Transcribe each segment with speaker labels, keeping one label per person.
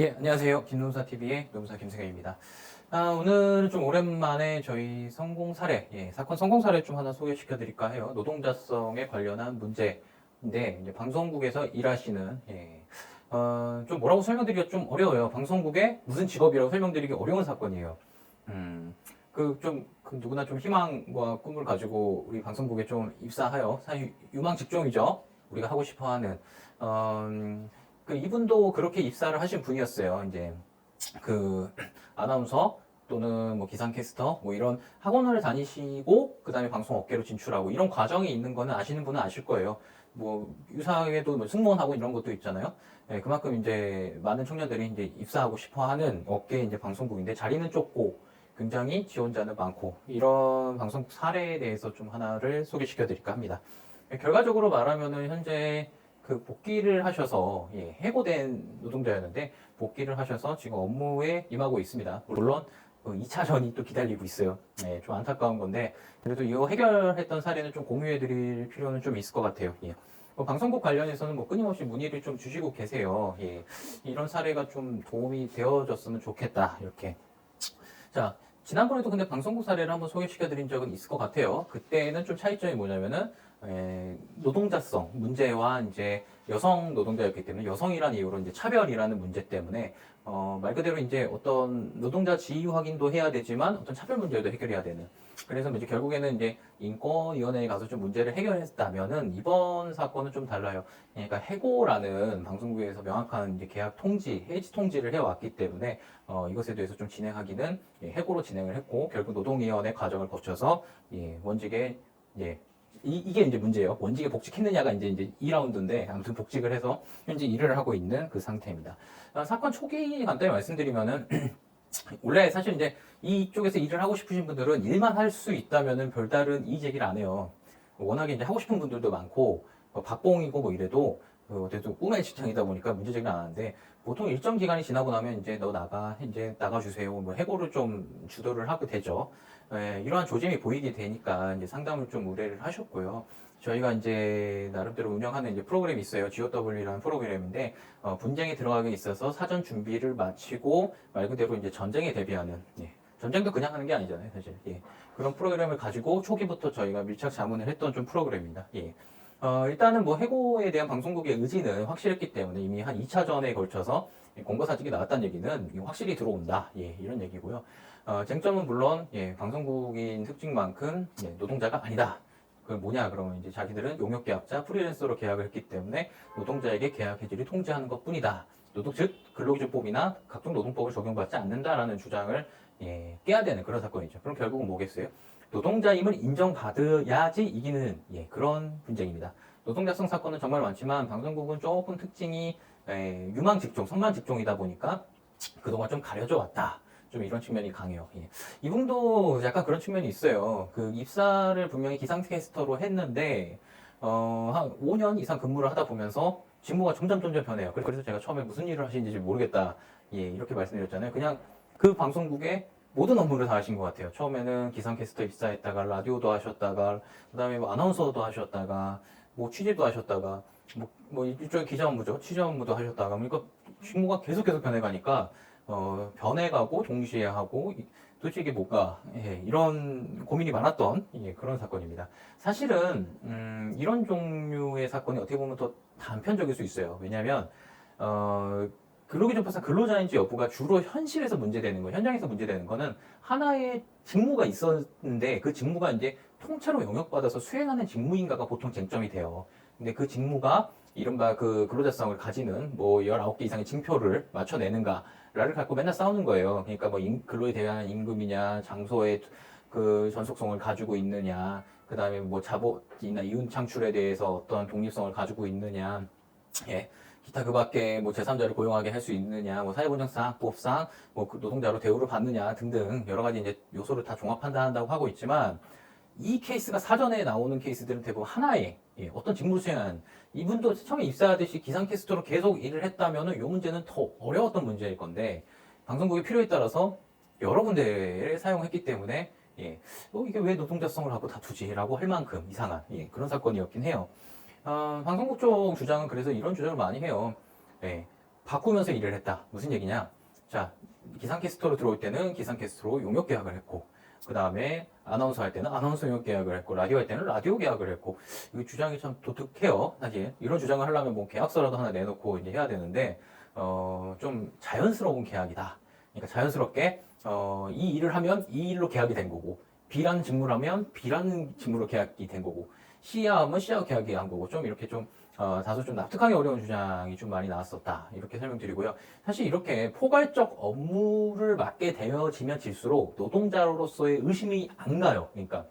Speaker 1: 예, 안녕하세요. 김노사 TV의 노무사 김승현입니다. 아, 오늘은 좀 오랜만에 저희 성공 사례, 예, 사건 성공 사례 좀 하나 소개시켜 드릴까 해요. 노동자성에 관련한 문제인데, 이제 방송국에서 일하시는, 예, 어, 좀 뭐라고 설명드리기가 좀 어려워요. 방송국에 무슨 직업이라고 설명드리기 어려운 사건이에요. 음, 그 좀, 그 누구나 좀 희망과 꿈을 가지고 우리 방송국에 좀 입사하여, 사실 유망 직종이죠. 우리가 하고 싶어 하는, 어, 음, 그 이분도 그렇게 입사를 하신 분이었어요. 이제 그 아나운서 또는 뭐 기상캐스터 뭐 이런 학원을 다니시고 그다음에 방송 업계로 진출하고 이런 과정이 있는 거는 아시는 분은 아실 거예요. 뭐 유사하게도 뭐 승무원하고 이런 것도 있잖아요. 예, 그만큼 이제 많은 청년들이 이제 입사하고 싶어하는 업계 이제 방송국인데 자리는 좁고 굉장히 지원자는 많고 이런 방송국 사례에 대해서 좀 하나를 소개시켜 드릴까 합니다. 예, 결과적으로 말하면은 현재 그 복귀를 하셔서 예, 해고된 노동자였는데 복귀를 하셔서 지금 업무에 임하고 있습니다. 물론 그 2차전이 또 기다리고 있어요. 네, 좀 안타까운 건데 그래도 이거 해결했던 사례는 좀 공유해 드릴 필요는 좀 있을 것 같아요. 예. 뭐 방송국 관련해서는 뭐 끊임없이 문의를 좀 주시고 계세요. 예. 이런 사례가 좀 도움이 되어졌으면 좋겠다. 이렇게. 자, 지난번에도 근데 방송국 사례를 한번 소개시켜 드린 적은 있을 것 같아요. 그때는 좀 차이점이 뭐냐면은 에, 노동자성 문제와 이제 여성 노동자였기 때문에 여성이라는 이유로 이제 차별이라는 문제 때문에 어, 말 그대로 이제 어떤 노동자 지위 확인도 해야 되지만 어떤 차별 문제도 해결해야 되는 그래서 이제 결국에는 이제 인권위원회에 가서 좀 문제를 해결했다면은 이번 사건은 좀 달라요. 그러니까 해고라는 방송국에서 명확한 이제 계약 통지, 해지 통지를 해왔기 때문에 어, 이것에 대해서 좀 진행하기는 예, 해고로 진행을 했고 결국 노동위원회 과정을 거쳐서 예, 원직에 예, 이, 게 이제 문제예요. 원직에 복직했느냐가 이제 이제 2라운드인데 아무튼 복직을 해서 현재 일을 하고 있는 그 상태입니다. 아, 사건 초기 간단히 말씀드리면은 원래 사실 이제 이쪽에서 일을 하고 싶으신 분들은 일만 할 수 있다면은 별다른 이의 제기를 안 해요. 워낙에 이제 하고 싶은 분들도 많고 뭐 박봉이고 뭐 이래도 그 어쨌든 꿈의 직장이다 보니까 문제 제기를 안 하는데 보통 일정 기간이 지나고 나면 이제 너 나가 이제 나가 주세요. 뭐 해고를 좀 주도를 하게 되죠. 예, 이러한 조짐이 보이게 되니까 이제 상담을 좀 의뢰를 하셨고요. 저희가 이제 나름대로 운영하는 이제 프로그램이 있어요. GOW라는 프로그램인데 어, 분쟁에 들어가게 있어서 사전 준비를 마치고 말 그대로 이제 전쟁에 대비하는 예, 전쟁도 그냥 하는 게 아니잖아요, 사실. 예, 그런 프로그램을 가지고 초기부터 저희가 밀착 자문을 했던 좀 프로그램입니다. 예. 어, 일단은 뭐 해고에 대한 방송국의 의지는 확실했기 때문에 이미 한 2차전에 걸쳐서 공고사직이 나왔다는 얘기는 확실히 들어온다. 예, 이런 얘기고요. 어, 쟁점은 물론 예, 방송국인 특징만큼 예, 노동자가 아니다. 그 뭐냐 그러면 이제 자기들은 용역계약자 프리랜서로 계약을 했기 때문에 노동자에게 계약 해지를 통지하는 것뿐이다. 노동 즉 근로기준법이나 각종 노동법을 적용받지 않는다라는 주장을 예, 깨야 되는 그런 사건이죠. 그럼 결국은 뭐겠어요? 노동자임을 인정받아야지 이기는 예, 그런 분쟁입니다. 노동자성 사건은 정말 많지만 방송국은 조금 특징이 에, 유망 직종, 선망 직종이다 보니까 그동안 좀 가려져 왔다. 좀 이런 측면이 강해요. 예. 이분도 약간 그런 측면이 있어요. 그 입사를 분명히 기상캐스터로 했는데 어, 한 5년 이상 근무를 하다 보면서 직무가 점점 점점 변해요. 그래서 제가 처음에 무슨 일을 하시는지 모르겠다. 예, 이렇게 말씀드렸잖아요. 그냥 그 방송국에 모든 업무를 다 하신 것 같아요. 처음에는 기상캐스터 입사했다가 라디오도 하셨다가 그다음에 뭐 아나운서도 하셨다가 뭐 취재도 하셨다가 뭐, 뭐 일종의 기자 업무죠. 취재 업무도 하셨다가 그러니까 직무가 계속 계속 변해가니까 어, 변해가고 동시에 하고 도대체 이게 뭘까 예, 이런 고민이 많았던 예, 그런 사건입니다. 사실은 음, 이런 종류의 사건이 어떻게 보면 더 단편적일 수 있어요. 왜냐하면 어, 근로기준법상 근로자인지 여부가 주로 현실에서 문제되는 거, 현장에서 문제되는 거는 하나의 직무가 있었는데 그 직무가 이제 통째로 영역받아서 수행하는 직무인가가 보통 쟁점이 돼요. 근데 그 직무가 이른바 그 근로자성을 가지는 뭐 19개 이상의 징표를 맞춰내는가를 갖고 맨날 싸우는 거예요. 그러니까 뭐 인, 근로에 대한 임금이냐, 장소의 그 전속성을 가지고 있느냐, 그 다음에 뭐 자본이나 이윤 창출에 대해서 어떤 독립성을 가지고 있느냐, 예. 기타 그 밖에 뭐 제3자를 고용하게 할 수 있느냐, 뭐 사회보장상, 법상, 뭐그 노동자로 대우를 받느냐 등등 여러 가지 이제 요소를 다 종합 판단한다고 하고 있지만 이 케이스가 사전에 나오는 케이스들은 대부분 하나의 예, 어떤 직무를 수행한 이분도 처음에 입사하듯이 기상캐스터로 계속 일을 했다면은 이 문제는 더 어려웠던 문제일 건데 방송국의 필요에 따라서 여러 군데를 사용했기 때문에 예, 어, 이게 왜 노동자성을 하고 다투지라고 할 만큼 이상한 예, 그런 사건이었긴 해요. 어, 방송국 쪽 주장은 그래서 이런 주장을 많이 해요. 예, 바꾸면서 일을 했다. 무슨 얘기냐? 자, 기상캐스터로 들어올 때는 기상캐스터로 용역 계약을 했고, 그 다음에 아나운서 할 때는 아나운서 용역 계약을 했고, 라디오 할 때는 라디오 계약을 했고, 이 주장이 참 독특해요. 사실 이런 주장을 하려면 뭐 계약서라도 하나 내놓고 이제 해야 되는데, 어, 좀 자연스러운 계약이다. 그러니까 자연스럽게 어, 이 일을 하면 이 일로 계약이 된 거고, B라는 직무를 하면 B라는 직무로 계약이 된 거고, 하면 C하고 계약이 한 거고, 좀 이렇게 좀 어, 다소 좀 납득하기 어려운 주장이 좀 많이 나왔었다. 이렇게 설명드리고요. 사실 이렇게 포괄적 업무를 맡게 되어지면 질수록 노동자로서의 의심이 안 가요. 그러니까.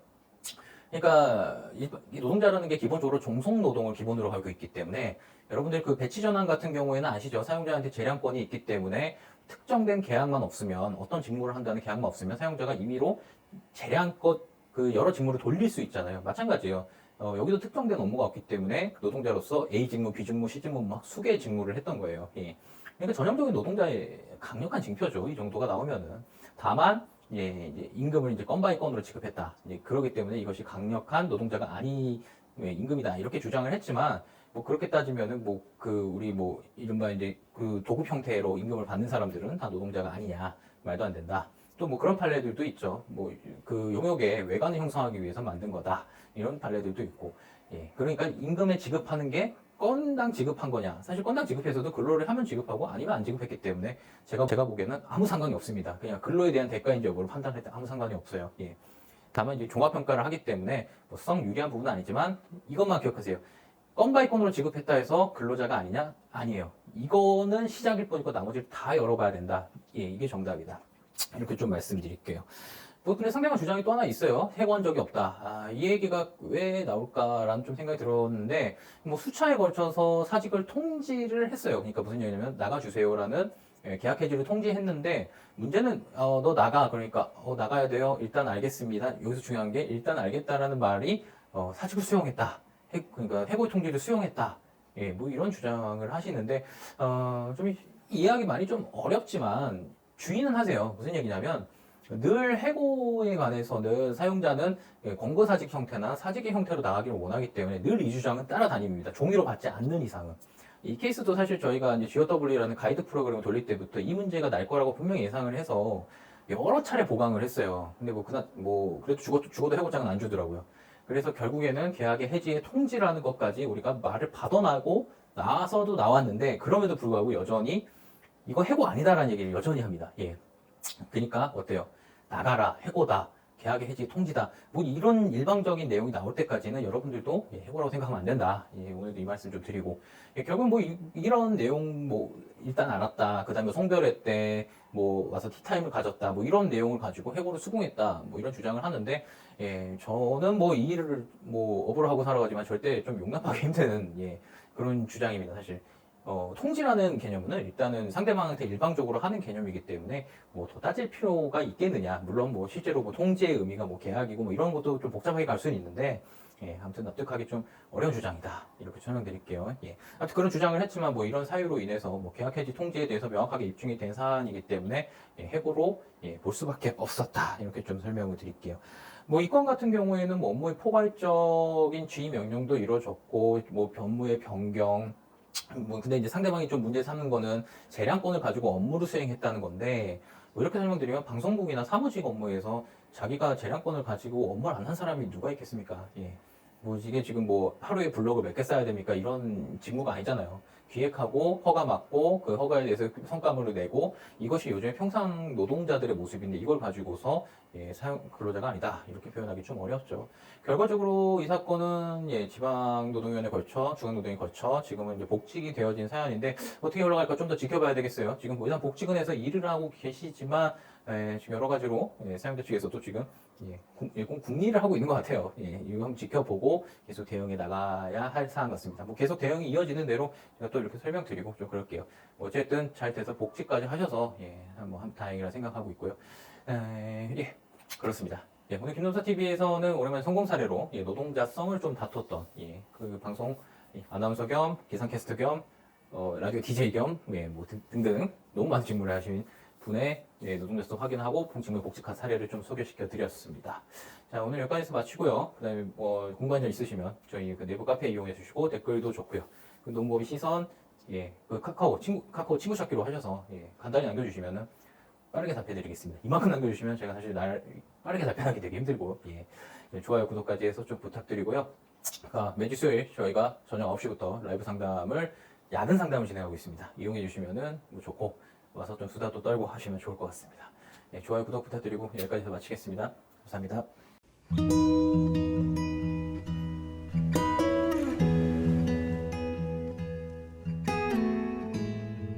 Speaker 1: 그러니까 이, 이 노동자라는 게 기본적으로 종속 노동을 기본으로 하고 있기 때문에 여러분들 그 배치 전환 같은 경우에는 아시죠? 사용자한테 재량권이 있기 때문에 특정된 계약만 없으면 어떤 직무를 한다는 계약만 없으면 사용자가 임의로 재량껏 그 여러 직무를 돌릴 수 있잖아요. 마찬가지예요. 어, 여기도 특정된 업무가 없기 때문에 그 노동자로서 A 직무, B 직무, C 직무 막 수개 직무를 했던 거예요. 예. 그러니까 전형적인 노동자의 강력한 징표죠. 이 정도가 나오면은. 다만, 예, 이제 임금을 이제 건 바이 건으로 지급했다. 예, 그러기 때문에 이것이 강력한 노동자가 아니, 예, 임금이다. 이렇게 주장을 했지만, 뭐 그렇게 따지면은 뭐 그 우리 뭐 이른바 이제 그 도급 형태로 임금을 받는 사람들은 다 노동자가 아니냐. 말도 안 된다. 또 뭐 그런 판례들도 있죠. 뭐 그 용역의 외관을 형성하기 위해서 만든 거다. 이런 판례들도 있고. 예. 그러니까 임금을 지급하는 게 건당 지급한 거냐. 사실 건당 지급해서도 근로를 하면 지급하고 아니면 안 지급했기 때문에 제가, 제가 보기에는 아무 상관이 없습니다. 그냥 근로에 대한 대가인지 여부를 판단할 때 아무 상관이 없어요. 예. 다만 이제 종합평가를 하기 때문에 뭐 수성 유리한 부분은 아니지만 이것만 기억하세요. 건바이 건으로 지급했다 해서 근로자가 아니냐? 아니에요. 이거는 시작일 뿐이고 나머지를 다 열어봐야 된다. 예, 이게 정답이다. 이렇게 좀 말씀드릴게요. 뭐 근데 상대방 주장이 또 하나 있어요. 해고한 적이 없다. 아, 이 얘기가 왜 나올까라는 좀 생각이 들었는데 뭐 수차에 걸쳐서 사직을 통지를 했어요. 그러니까 무슨 얘기냐면 나가주세요라는 예, 계약 해지를 통지했는데 문제는 어, 너 나가 그러니까 어, 나가야 돼요. 일단 알겠습니다. 여기서 중요한 게 일단 알겠다라는 말이 어, 사직을 수용했다. 해, 그러니까 해고 통지를 수용했다. 예, 뭐 이런 주장을 하시는데 어, 좀 이- 이해하기 많이 좀 어렵지만 주의는 하세요. 무슨 얘기냐면 늘 해고에 관해서 늘 사용자는 예, 권고사직 형태나 사직의 형태로 나가기를 원하기 때문에 늘 이 주장은 따라다닙니다. 종이로 받지 않는 이상은. 이 케이스도 사실 저희가 이제 GOW라는 가이드 프로그램을 돌릴 때부터 이 문제가 날 거라고 분명히 예상을 해서 여러 차례 보강을 했어요. 근데 뭐 그날 뭐 그래도 죽어도 죽어도 해고장은 안 주더라고요. 그래서 결국에는 계약의 해지의 통지라는 것까지 우리가 말을 받아나고 나서도 나왔는데 그럼에도 불구하고 여전히 이거 해고 아니다라는 얘기를 여전히 합니다. 예. 그러니까 어때요? 나가라, 해고다, 계약의 해지 통지다. 뭐 이런 일방적인 내용이 나올 때까지는 여러분들도 예, 해고라고 생각하면 안 된다. 예, 오늘도 이 말씀 좀 드리고 예, 결국 뭐 이, 런 내용 뭐 일단 알았다. 그 다음에 송별회 때 뭐 와서 티타임을 가졌다. 뭐 이런 내용을 가지고 해고를 수긍했다. 뭐 이런 주장을 하는데 예, 저는 뭐 이 일을 뭐 업으로 하고 살아가지만 절대 좀 용납하기 힘든 예, 그런 주장입니다. 사실. 어, 통지라는 개념은 일단은 상대방한테 일방적으로 하는 개념이기 때문에 뭐 더 따질 필요가 있겠느냐. 물론 뭐 실제로 뭐 통지의 의미가 뭐 계약이고 뭐 이런 것도 좀 복잡하게 갈 수는 있는데 예, 아무튼 납득하기 좀 어려운 주장이다. 이렇게 설명드릴게요. 예. 아무튼 그런 주장을 했지만 뭐 이런 사유로 인해서 뭐 계약 해지 통지에 대해서 명확하게 입증이 된 사안이기 때문에 예, 해고로 예, 볼 수밖에 없었다. 이렇게 좀 설명을 드릴게요. 뭐 이 건 같은 경우에는 뭐 업무의 포괄적인 지휘 명령도 이루어졌고 뭐 변무의 변경 뭐 근데 이제 상대방이 좀 문제 삼는 거는 재량권을 가지고 업무를 수행했다는 건데 뭐 이렇게 설명드리면 방송국이나 사무직 업무에서 자기가 재량권을 가지고 업무를 안 한 사람이 누가 있겠습니까? 예. 뭐 이게 지금 뭐 하루에 블로그 몇 개 써야 됩니까? 이런 직무가 아니잖아요. 기획하고 허가 받고 그 허가에 대해서 성과물을 내고 이것이 요즘의 평상 노동자들의 모습인데 이걸 가지고서 예, 사용 근로자가 아니다 이렇게 표현하기 좀 어렵죠. 결과적으로 이 사건은 예, 지방노동위원회 걸쳐 중앙노동위 걸쳐 지금은 이제 복직이 되어진 사연인데 어떻게 올라갈까 좀 더 지켜봐야 되겠어요. 지금 뭐 일단 복직은 해서 일을 하고 계시지만 예, 지금 여러 가지로 예, 사용자 측에서도 지금 예, 국, 예, 국- 국리를 하고 있는 것 같아요. 예, 이거 한번 지켜보고 계속 대응해 나가야 할 사안 같습니다. 뭐 계속 대응이 이어지는 대로 제가 또 이렇게 설명드리고 좀 그럴게요. 뭐 어쨌든 잘 돼서 복직까지 하셔서 예, 뭐 한- 다행이라 생각하고 있고요. 에, 예, 그렇습니다. 예, 오늘 김nom사 TV에서는 오랜만에 성공 사례로 예, 노동자성을 좀 다퉜던 예, 그 방송 예, 아나운서 겸 기상캐스터 겸 어, 라디오 DJ 겸 예, 뭐 등, 등등 너무 많은 직무를 하신 분의 예, 노동자성 확인하고 복직물 복직한 사례를 좀 소개시켜 드렸습니다. 자 오늘 여기까지서 마치고요. 그다음에 뭐점 있으시면 저희 그 내부 카페 이용해 주시고 댓글도 좋고요. 그 농법의 시선 예, 그 카카오 친구 카카오 친구 찾기로 하셔서 예, 간단히 남겨주시면은 빠르게 답해드리겠습니다. 이만큼 남겨주시면 제가 사실 날 빠르게 답변하기 되게 힘들고 예, 예, 좋아요 구독까지 해서 좀 부탁드리고요. 아, 매주 수요일 저희가 저녁 9시부터 라이브 상담을 야근 상담을 진행하고 있습니다. 이용해 주시면은 뭐 좋고 와서 좀 수다도 떨고 하시면 좋을 것 같습니다. 예, 좋아요 구독 부탁드리고 여기까지 서 마치겠습니다. 감사합니다.